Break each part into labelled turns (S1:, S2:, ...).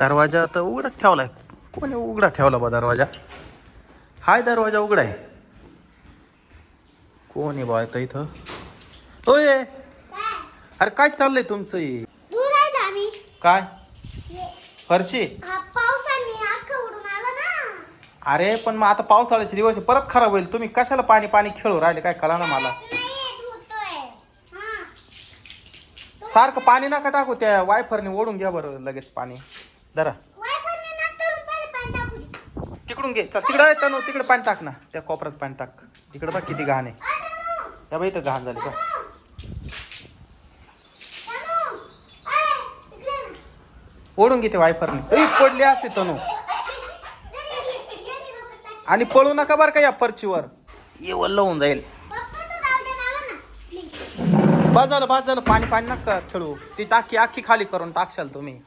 S1: दरवाजा तर उघडा ठेवलाय. कोणी उघडा ठेवला बा दरवाजा? हाय दरवाजा उघडा आहे कोण आहे बा आता इथं? होय अरे काय चाललंय तुमचं हे?
S2: दूर आहे ना आम्ही.
S1: काय? फरची
S2: हा पावसाने अख्खं उडून आलं ना.
S1: अरे पण मग आता पावसाळ्याचे दिवस आहे, परत खराब होईल. तुम्ही कशाला पाणी पाणी खेळू राहिले? काय कळा ना मला.
S2: नाही हा.
S1: सारखं पाणी नका टाकू त्या वायफरने ओढून घ्या बरं लगेच पाणी. जरा. तिकडून घे. चल तिकडं तनु. तिकडे पाणी टाक ना. त्या कोपऱ्यात पाणी टाक. तिकडं बघ किती घाण आहे. त्या बाई तर घाण झाली का ओढून घे ते वायफरने. पडली असते तनु. आणि पळू नका बरं का या फरचीवर ये वल्ल होऊन जाईल. बस झालं बस झालं. पाणी पाणी नका खेळू. ती टाकी अख्खी खाली करून टाकशाल तुम्ही.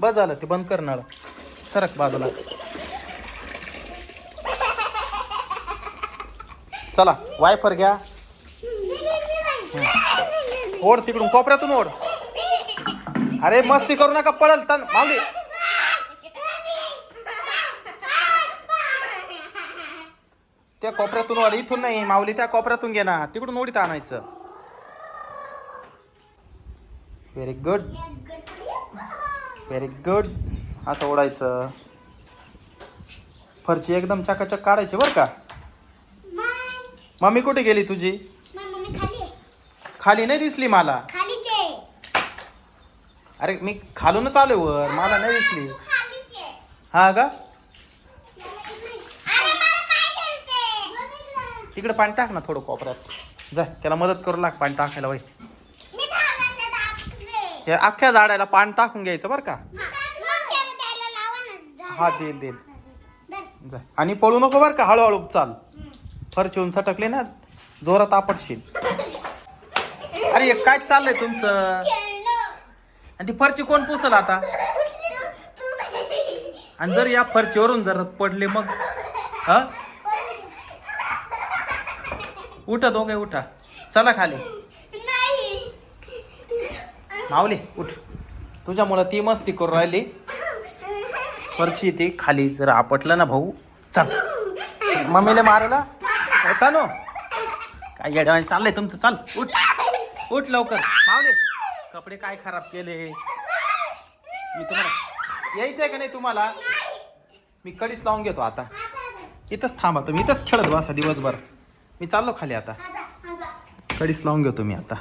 S1: बस झालं ते बंद करणार. सरक बाजूला. चला वायफर घ्या. ओढ तिकडून कोपऱ्यातून ओढ. अरे मस्ती करू नका पडल तन माऊली. त्या कोपऱ्यातून ओढ इथून नाही माऊली त्या कोपऱ्यातून घे ना. तिकडून ओढीत आणायचं. व्हेरी गुड व्हेरी गुड असं ओढायचं. फरची एकदम चकाचक काढायची बरं का? मम्मी कुठे गेली तुझी? खाली नाही दिसली मला. अरे मी खालूनच आलोय वर. मला नाही दिसली. हा का? तिकडे पाणी टाक ना थोडं कोपऱ्यात. जा त्याला मदत करू लाग पाणी टाकायला बाई. हे अख्ख्या झाडाला पाणी टाकून घ्यायचं बरं का? हा. देईल देईल जा. आणि पळू नको बरं का हळूहळू चाल. फरचीहून सटकले ना जोरात आपटशील. अरे हे काय चाललंय तुमचं? आणि ती फरची कोण पुसल आता? आणि जर या फरचीवरून जर पडले मग? हा? उठा दोघे उठा. चला खाली. माऊली उठ. तुझ्यामुळं ती मस्ती करून राहिली. फरशी ती खाली. जर आपटलं ना भाऊ. चल. मम्मीला मारला? येता नो काय येड्यावाने चाललंय तुमचं? चाल उठ. उठ लवकर. मावले कपडे काय खराब केले? मी तुम्हाला यायचंय का नाही तुम्हाला? मी कडीच लावून घेतो आता. इथंच थांबा तुम्ही. इथंच खेळत बसा दिवसभर. मी चाललो खाली आता. कडीच लावून घेतो मी आता.